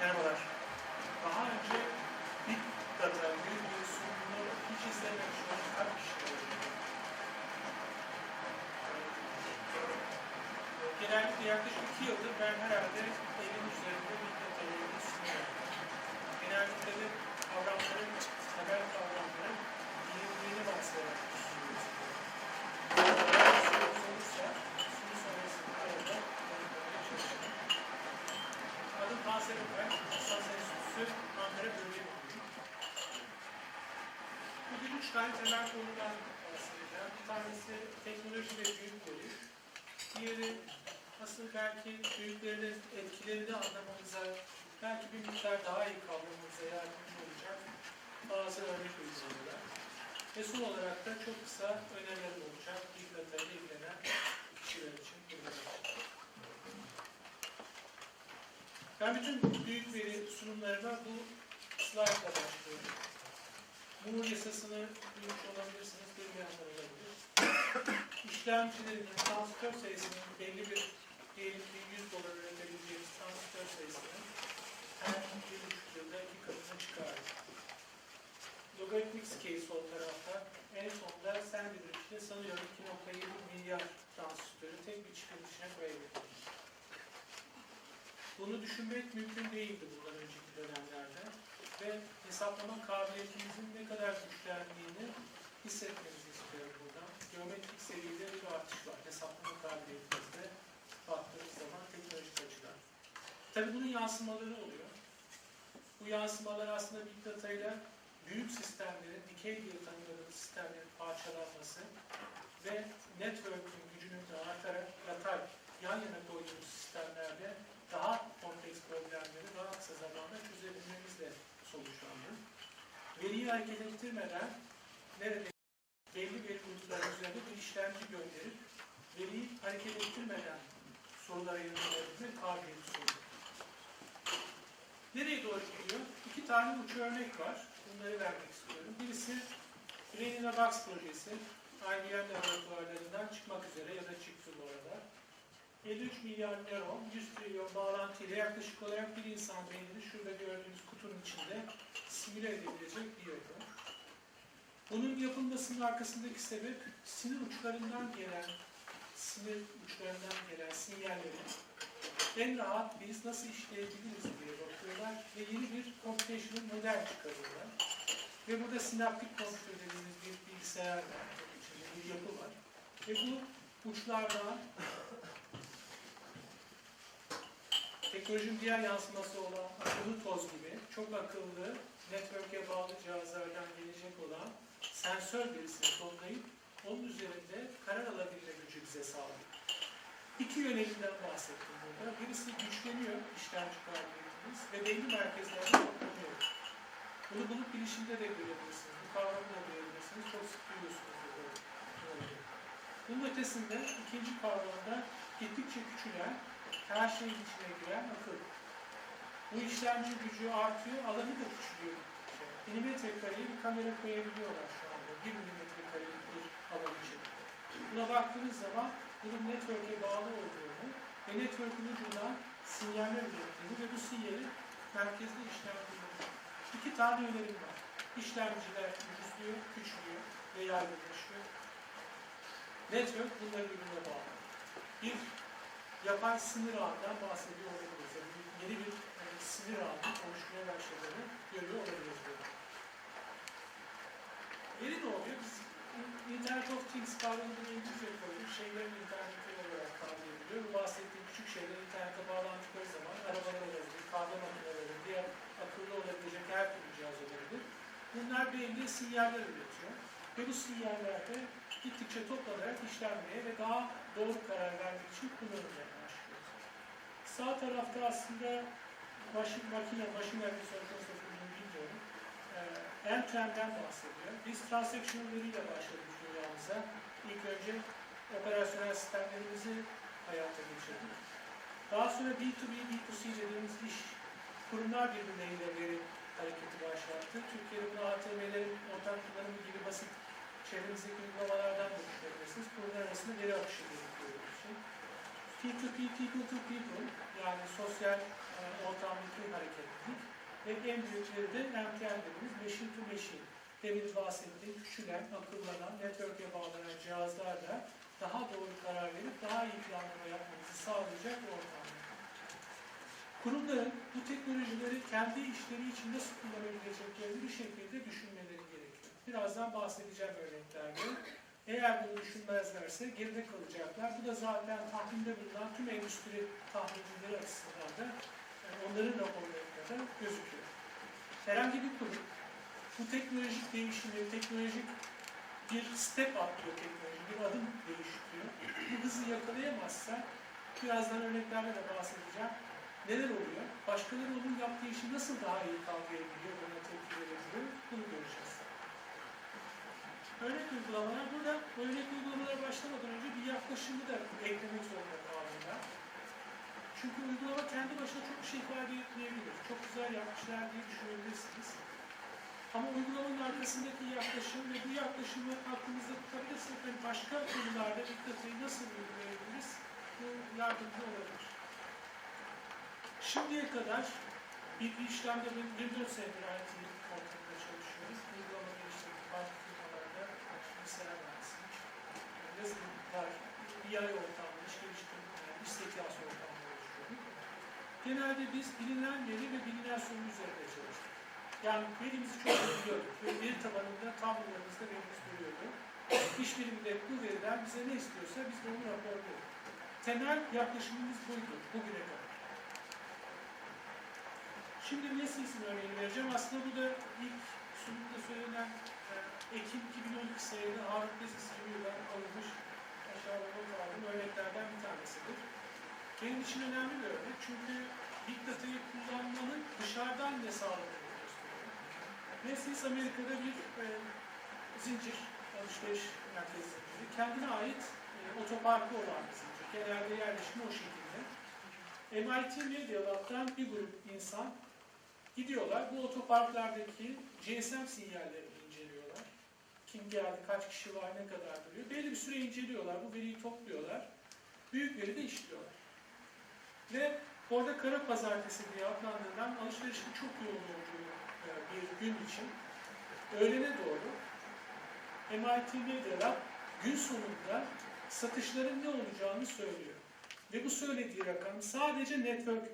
Merhabalar. Bugün üç tane temel konudan bahsedeceğim. Bir tanesi teknoloji ve büyükleri. Diğeri asıl belki büyüklerin etkilerini anlamamıza, belki bir miktar daha iyi kavramamıza yardımcı olacak bazı örnek uygulamalar. Ve son olarak da çok kısa öneriler olacak Data ile ilgilenen kişiler için, kurumlar için. Ben bütün büyük veri sunumlarıma bu slaytla başlıyorum. Moore yasasını duymuş olabilirsiniz, bilmeyenler olabilir. İşlemcilerin transistör sayısının belli bir, diyelim ki 100 dolar üretebileceğimiz transistör sayısının her bir buçuk yılda iki katına çıkardı. Logarithmic scale sol tarafta, en sonunda Sandwich'te sanıyorum 2.7 milyar transistörü tek bir çıkın içine koyabildik. Bunu düşünmek mümkün değildi bundan önceki dönemlerde ve hesaplama kabiliyetimizin ne kadar güçlendiğini hissetmenizi istiyorum buradan. Geometrik seviyede bir artış var hesaplama kabiliyetimizde baktığımız zaman teknolojik açıdan. Tabii bunun yansımaları oluyor. Bu yansımalar aslında Big Data büyük sistemlerin, dikey diye tanımladığımız sistemlerin parçalanması ve network'ün gücünün de artarak yatay yan yana koyduğumuz sistemlerde Veriyi hareket ettirmeden nerede belli veri grupları üzerinde bir işlemci gönderip veriyi hareket ettirmeden sorulara yanıtlayabilme kabiliyeti sunuyor. Nereye doğru gidiyor? İki tane uç örnek var. Bunları vermek istiyorum. Birisi Brain in a Box projesi. IBM laboratuvarlarından çıkmak üzere ya da çıktı bu arada. 53 milyar nöron, 100 trilyon bağlantıyla yaklaşık olarak bir insan beynini şurada gördüğünüz kutunun içinde simüle edebilecek bir yapı. Bunun yapılmasının arkasındaki sebep sinir uçlarından gelen sinir uçlarından gelen sinyalleri en rahat biz nasıl işleyebiliriz diye bakıyorlar ve yeni bir computational model çıkarıyorlar. Ve burada sinaptik kompütür dediğimiz bir bilgisayar var, bir yapı var. Ve bu uçlardan teknolojinin diğer yansıması olan akıllı toz gibi çok akıllı, network'e bağlı cihazlardan gelecek olan sensör verisini toplayıp onun üzerinde karar alabilme gücü bize sağlıyor. İki yönelimden bahsettim burada. Birisi güçleniyor işlemci kabiliyetimiz ve belli merkezlerde toplanıyor. Bunu bulut bilişimde de görebilirsiniz. Bu kavramı da görebilirsiniz. Çok sık duyuyorsunuz. Bunun ötesinde ikinci kavramda gittikçe küçülen, her şeyin içine giren akıl. Bu işlemci gücü artıyor, alanı da küçülüyor. Milimetre kareye bir kamera koyabiliyorlar şu anda. Bir milimetre karelik bir alan için. Buna baktığınız zaman bunun network'e bağlı olduğunu ve network'ün ucundan sinyaller ürettiğini ve bu sinyali merkezde işlem kullanıyor. İki tane önerim var. İşlemciler ucuzluyor, küçülüyor ve yaygınlaşıyor. Network bunların birbirine bağlı. Bir yapay sınır ağından bahsediyor olabiliriz. Yani yeni bir e, sınır ağının oluşmaya başladığını görüyor olabiliriz. Yeni ne oluyor? Biz Internet of Things kavramını İngilizce koyduk. Şeylerin interneti olarak tabir ediliyor. Bu bahsettiğim küçük şeyler internete bağlandıkları zaman arabalar olabilir, kahve makineleri, diğer akıllı olabilecek her türlü cihaz olabilir. Bunlar belli sinyaller üretiyor. Ve bu sinyallerde gittikçe toplanarak işlenmeye ve daha doğru karar vermek için kullanılmaya başlıyor. Sağ tarafta aslında maşin, makine, machine learning sonuçta bilmiyorum. Ee, Entren'den bahsediyor. Biz transactional veriyle başladık dünyamıza. İlk önce operasyonel sistemlerimizi hayata geçirdik. Daha sonra B2B, B2C dediğimiz iş kurumlar birbirleriyle veri hareketi başlattı. Türkiye'de bunu ATM'lerin ortak kullanımı gibi basit çevremizdeki uygulamalardan da düşünebilirsiniz. Kurumlar arasında veri akışı gerekiyor için. P2P, people to people yani sosyal e, ortam ortamdaki hareketlilik ve en büyükleri de MTL dediğimiz machine to machine. Demin bahsettiğim küçülen, akıllanan, network'e bağlanan cihazlarla daha doğru karar verip daha iyi planlama yapmanızı sağlayacak bir ortam. Kurumların bu teknolojileri kendi işleri için nasıl kullanabileceklerini bir şekilde düşünmeleri gerekiyor. Birazdan bahsedeceğim örneklerde. Eğer bunu düşünmezlerse geride kalacaklar. Bu da zaten tahminde bulunan tüm endüstri tahminleri açısından da yani onların raporlarında da gözüküyor. Herhangi bir kurum bu teknolojik değişimi, teknolojik bir step atlıyor teknoloji, bir adım değiştiriyor. Bu hızı yakalayamazsa, birazdan örneklerle de bahsedeceğim, neler oluyor? Başkaları onun yaptığı işi nasıl daha iyi ona tepki verebiliyor, bunu göreceğiz. Örnek uygulamalar, burada örnek uygulamalara başlamadan önce bir yaklaşımı da eklemek zorunda kaldım ben. Çünkü uygulama kendi başına çok bir şey ifade etmeyebilir. Çok güzel yapmışlar diye düşünebilirsiniz. Ama uygulamanın arkasındaki yaklaşım ve bu yaklaşımı aklınızda tutabilirsiniz. Yani başka konularda dikkatini nasıl uygulayabiliriz? Bu yardımcı olabilir. Şimdiye kadar bir işlemde ben 24 senedir IT ortamında çalışıyoruz. Uygulama geliştirdik farklı firmalarda. Bilgisayar mühendisiyim. Yazılımlar, BI ortamda, iş geliştirme, yani iş zekası ortamında oluşturduk. Genelde biz bilinen veri ve bilinen sorun üzerinde çalıştık. Yani verimizi çok iyi biliyorduk. Ve veri tabanında tablolarımızda verimiz duruyordu. İş birimi de bu veriden bize ne istiyorsa biz de onu raporluyorduk. Temel yaklaşımımız buydu bugüne kadar. Şimdi Neslis'in örneğini vereceğim. Aslında bu da ilk sunumda söylenen e, Ekim 2012 sayılı Harvard Business Review'dan alınmış aşağıda not aldığım örneklerden bir tanesidir. Benim için önemli bir örnek çünkü Big Data'yı kullanmanın dışarıdan ne sağladığını gösteriyor. Neslis Amerika'da bir e, zincir alışveriş merkezi. Kendine ait e, otoparkı olan bir zincir. Genelde yerleşimi o şekilde. MIT Media Lab'dan bir grup insan gidiyorlar. Bu otoparklardaki GSM sinyallerini inceliyorlar. Kim geldi, kaç kişi var, ne kadar duruyor. Belli bir süre inceliyorlar. Bu veriyi topluyorlar. Büyük veri de işliyorlar. Ve orada kara pazartesi diye adlandırılan alışverişin çok yoğun olduğu e, bir gün için öğlene doğru MIT Media Lab gün sonunda satışların ne olacağını söylüyor. Ve bu söylediği rakam sadece network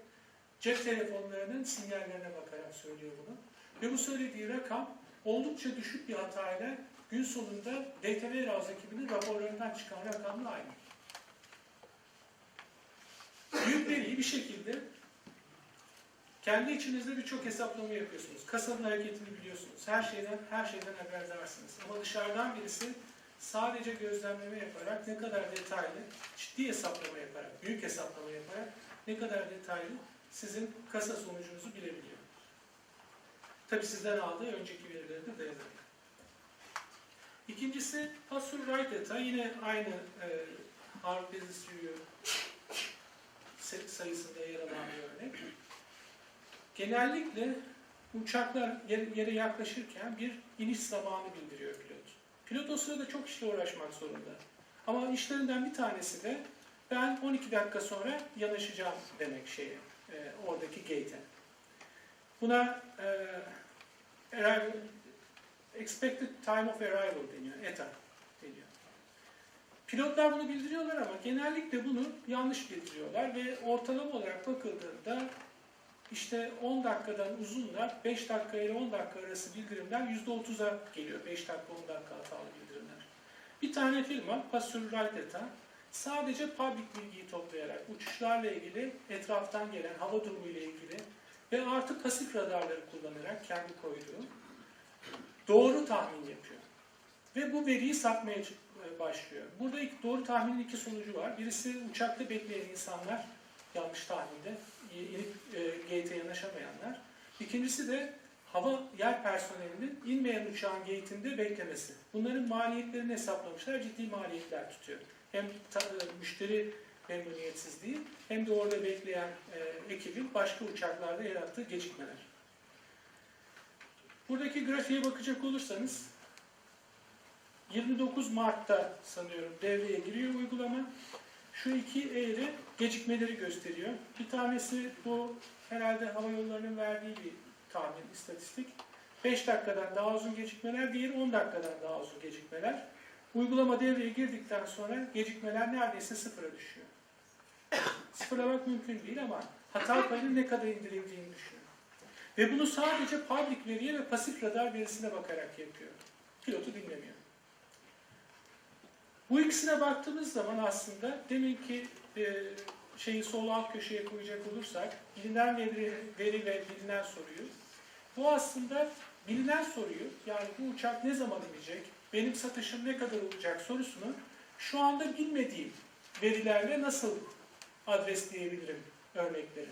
cep telefonlarının sinyallerine bakarak söylüyor bunu. Ve bu söylediği rakam oldukça düşük bir hatayla gün sonunda Data Warehouse ekibinin raporlarından çıkan rakamla aynı. Büyük veriyi bir şekilde kendi içinizde birçok hesaplama yapıyorsunuz. Kasanın hareketini biliyorsunuz. Her şeyden her şeyden haberdarsınız. Ama dışarıdan birisi sadece gözlemleme yaparak ne kadar detaylı, ciddi hesaplama yaparak, büyük hesaplama yaparak ne kadar detaylı sizin kasa sonucunuzu bilebiliyor. Tabi sizden aldığı önceki verileri de dayanarak. İkincisi Password Write Data yine aynı e, Harvard Business Review se- sayısında yer alan bir örnek. Genellikle uçaklar yere, yaklaşırken bir iniş zamanı bildiriyor pilot. Pilot o sırada çok işle uğraşmak zorunda. Ama işlerinden bir tanesi de ben 12 dakika sonra yanaşacağım demek şeye, e, oradaki gate'e. Buna e, arrival, expected time of arrival deniyor, ETA deniyor. Pilotlar bunu bildiriyorlar ama genellikle bunu yanlış bildiriyorlar ve ortalama olarak bakıldığında işte 10 dakikadan uzunlar 5 dakika ile 10 dakika arası bildirimler %30'a geliyor. 5 dakika 10 dakika hatalı bildirimler. Bir tane firma Write Data sadece public bilgiyi toplayarak uçuşlarla ilgili etraftan gelen hava durumu ile ilgili ve artı pasif radarları kullanarak kendi koyduğu doğru tahmin yapıyor. Ve bu veriyi satmaya ç- başlıyor. Burada ilk doğru tahminin iki sonucu var. Birisi uçakta bekleyen insanlar yanlış tahminde inip e. İkincisi de hava yer personelinin inmeyen uçağın gate'inde beklemesi. Bunların maliyetlerini hesaplamışlar, ciddi maliyetler tutuyor. Hem ta- e, müşteri memnuniyetsizliği hem de orada bekleyen e, ekibin başka uçaklarda yarattığı gecikmeler. Buradaki grafiğe bakacak olursanız 29 Mart'ta sanıyorum devreye giriyor uygulama. Şu iki eğri gecikmeleri gösteriyor. Bir tanesi bu herhalde hava yollarının verdiği bir tahmin, istatistik. 5 dakikadan daha uzun gecikmeler, diğeri 10 dakikadan daha uzun gecikmeler. Uygulama devreye girdikten sonra gecikmeler neredeyse sıfıra düşüyor. Sıfırlamak mümkün değil ama hata payının ne kadar indirildiğini düşünün. Ve bunu sadece public veriye ve pasif radar verisine bakarak yapıyor. Pilotu dinlemiyor. Bu ikisine baktığımız zaman aslında deminki e, şeyi sol alt köşeye koyacak olursak bilinen veri, veri ve bilinen soruyu bu aslında bilinen soruyu yani bu uçak ne zaman inecek, benim satışım ne kadar olacak sorusunu şu anda bilmediğim verilerle nasıl adresleyebilirim örnekleri.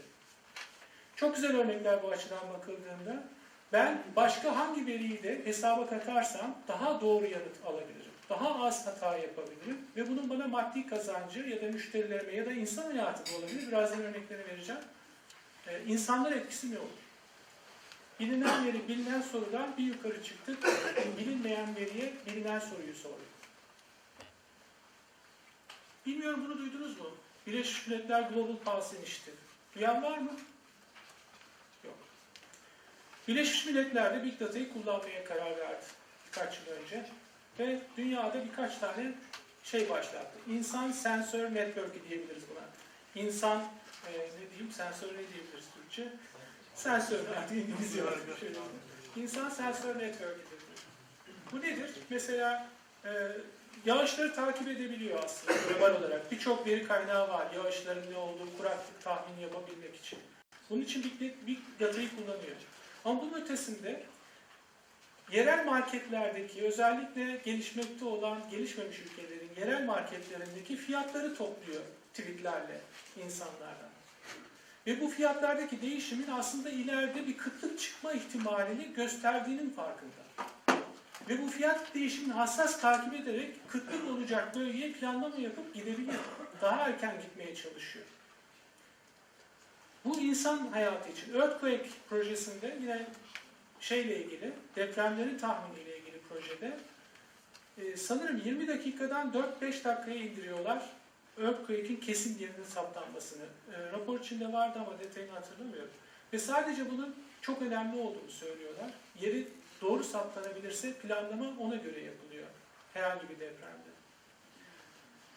Çok güzel örnekler bu açıdan bakıldığında ben başka hangi veriyi de hesaba katarsam daha doğru yanıt alabilirim. Daha az hata yapabilirim ve bunun bana maddi kazancı ya da müşterilerime ya da insan hayatında olabilir. Birazdan örneklerini vereceğim. Ee, insanlar etkisi ne olur? Bilinen veri, bilinen sorudan bir yukarı çıktık. Bilinmeyen veriye bilinen soruyu sorduk. Bilmiyorum bunu duydunuz mu? Birleşmiş Milletler Global Pulse Initiative. Duyan var mı? Yok. Birleşmiş Milletler de Big Data'yı kullanmaya karar verdi birkaç yıl önce. Ve dünyada birkaç tane şey başlattı. İnsan sensör network'ü diyebiliriz buna. İnsan, e, ne diyeyim, sensör ne diyebiliriz Türkçe? Sensör, artık İngilizce var. İnsan sensör network'üdür. Bu nedir? Mesela e, yağışları takip edebiliyor aslında global olarak. Birçok veri kaynağı var. Yağışların ne olduğu, kuraklık tahmini yapabilmek için. Bunun için Big, Big Data'yı kullanıyor. Ama bunun ötesinde yerel marketlerdeki özellikle gelişmekte olan gelişmemiş ülkelerin yerel marketlerindeki fiyatları topluyor tweetlerle insanlardan. Ve bu fiyatlardaki değişimin aslında ileride bir kıtlık çıkma ihtimalini gösterdiğinin farkında. Ve bu fiyat değişimini hassas takip ederek kıtlık olacak bölgeye planlama yapıp gidebiliyor. Daha erken gitmeye çalışıyor. Bu insan hayatı için Earthquake projesinde yine şeyle ilgili, depremlerin tahminiyle ilgili projede e, sanırım 20 dakikadan 4-5 dakikaya indiriyorlar Earthquake'in kesin yerinin saptanmasını. E, rapor içinde vardı ama detayını hatırlamıyorum. Ve sadece bunun çok önemli olduğunu söylüyorlar. Yeri doğru saptanabilirse planlama ona göre yapılıyor. Herhangi bir depremde.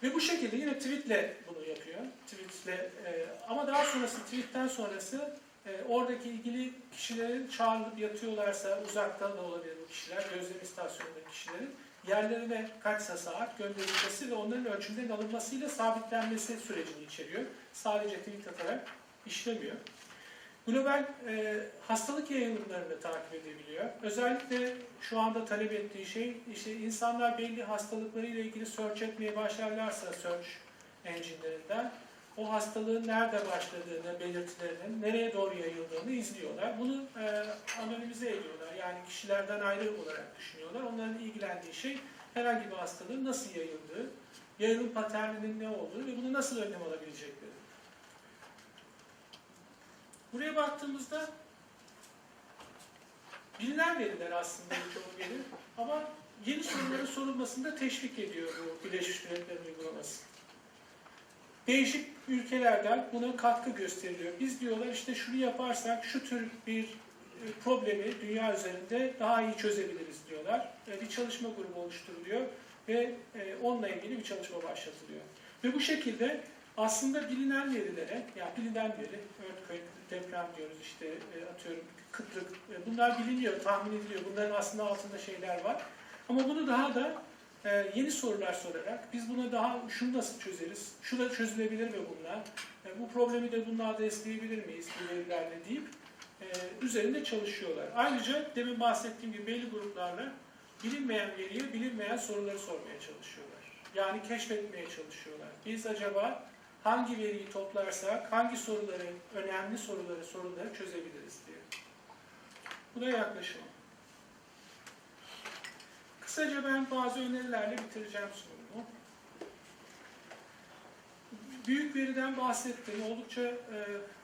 Ve bu şekilde yine tweetle bunu yapıyor. Tweetle, e, ama daha sonrası tweetten sonrası e, oradaki ilgili kişilerin çağrılıp yatıyorlarsa uzaktan da olabilir bu kişiler, gözlem istasyonundaki kişilerin yerlerine kaçsa saat gönderilmesi ve onların ölçümden alınmasıyla sabitlenmesi sürecini içeriyor. Sadece tweet atarak işlemiyor. Global e, hastalık yayılımlarını takip edebiliyor. Özellikle şu anda talep ettiği şey, işte insanlar belli hastalıklarıyla ilgili search etmeye başlarlarsa search engine'lerinden o hastalığın nerede başladığını, belirtilerinin nereye doğru yayıldığını izliyorlar. Bunu e, anonimize ediyorlar. Yani kişilerden ayrı olarak düşünüyorlar. Onların ilgilendiği şey herhangi bir hastalığın nasıl yayıldığı, yayılım paterninin ne olduğu ve bunu nasıl önlem alabilecekleri. Buraya baktığımızda bilinen veriler aslında birçok veri ama yeni soruların sorulmasını da teşvik ediyor bu Birleşmiş Milletler uygulaması. Değişik ülkelerden buna katkı gösteriliyor. Biz diyorlar işte şunu yaparsak şu tür bir e, problemi dünya üzerinde daha iyi çözebiliriz diyorlar. E, Bir çalışma grubu oluşturuluyor ve e, onunla ilgili bir çalışma başlatılıyor. Ve bu şekilde aslında bilinen verilere, yani bilinen veri, earthquake, deprem diyoruz işte atıyorum kıtlık, bunlar biliniyor, tahmin ediliyor. Bunların aslında altında şeyler var. Ama bunu daha da yeni sorular sorarak biz buna daha şunu nasıl çözeriz, şu da çözülebilir mi bunlar, bu problemi de bununla adresleyebilir miyiz bu verilerle deyip e, üzerinde çalışıyorlar. Ayrıca demin bahsettiğim gibi belli gruplarla bilinmeyen veriye bilinmeyen soruları sormaya çalışıyorlar. Yani keşfetmeye çalışıyorlar. Biz acaba hangi veriyi toplarsak hangi soruları, önemli soruları, soruları çözebiliriz diye. Bu da yaklaşım. Kısaca ben bazı önerilerle bitireceğim sunumu. Büyük veriden bahsettim. Oldukça e,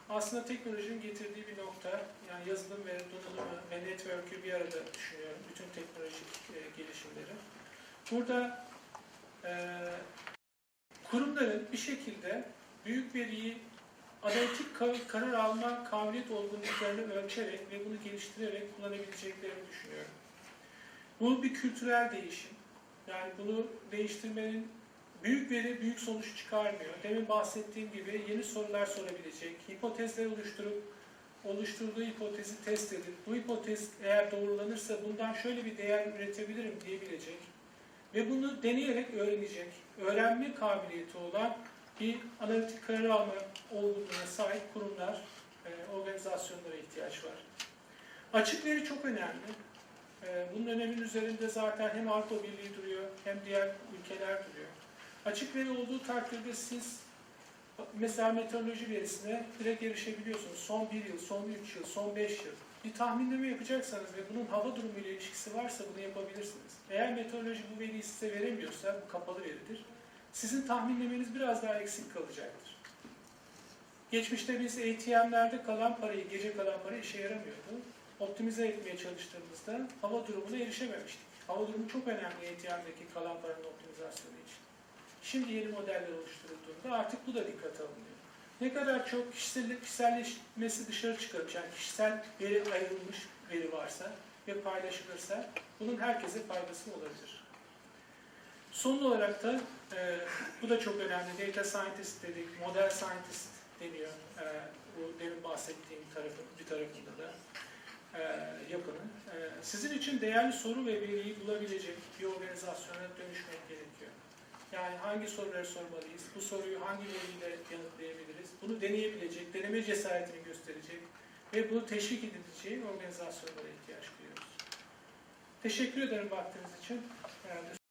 aslında teknolojinin getirdiği bir nokta. Yani yazılım ve donanımı ve network'ü bir arada düşünüyorum. Bütün teknolojik e, gelişimleri. Burada e, kurumların bir şekilde büyük veriyi analitik ka- karar alma kabiliyet olgunluklarını ölçerek ve bunu geliştirerek kullanabileceklerini düşünüyorum. Bu bir kültürel değişim. Yani bunu değiştirmenin büyük veri büyük sonuç çıkarmıyor. Demin bahsettiğim gibi yeni sorular sorabilecek, hipotezler oluşturup oluşturduğu hipotezi test edip bu hipotez eğer doğrulanırsa bundan şöyle bir değer üretebilirim diyebilecek ve bunu deneyerek öğrenecek, öğrenme kabiliyeti olan bir analitik karar alma olgunluğuna sahip kurumlar, e, organizasyonlara ihtiyaç var. Açık veri çok önemli. E, Bunun öneminin üzerinde zaten hem Avrupa Birliği duruyor hem diğer ülkeler duruyor. Açık veri olduğu takdirde siz mesela meteoroloji verisine direkt erişebiliyorsunuz. Son bir yıl, son üç yıl, son beş yıl. Bir tahminleme yapacaksanız ve bunun hava durumu ile ilişkisi varsa bunu yapabilirsiniz. Eğer meteoroloji bu veriyi size veremiyorsa, bu kapalı veridir, sizin tahminlemeniz biraz daha eksik kalacaktır. Geçmişte biz ATM'lerde kalan parayı, gece kalan para işe yaramıyordu. Optimize etmeye çalıştığımızda hava durumuna erişememiştik. Hava durumu çok önemli ATM'deki kalan paranın optimizasyonu için. Şimdi yeni modeller oluşturulduğunda artık bu da dikkate alınıyor. Ne kadar çok kişisel, kişiselleşmesi dışarı çıkarmış, yani kişisel veri ayrılmış veri varsa ve paylaşılırsa bunun herkese faydası olabilir. Son olarak da e, bu da çok önemli. Data scientist dedik, model scientist deniyor. E, bu demin bahsettiğim tarafın bir tarafında da e, yapının. E, sizin için değerli soru ve veriyi bulabilecek bir organizasyona dönüşmek gerekiyor. Yani hangi soruları sormalıyız, bu soruyu hangi veriyle yanıtlayabiliriz, bunu deneyebilecek, deneme cesaretini gösterecek ve bunu teşvik edileceği organizasyonlara ihtiyaç duyuyoruz. Teşekkür ederim vaktiniz için. Herhalde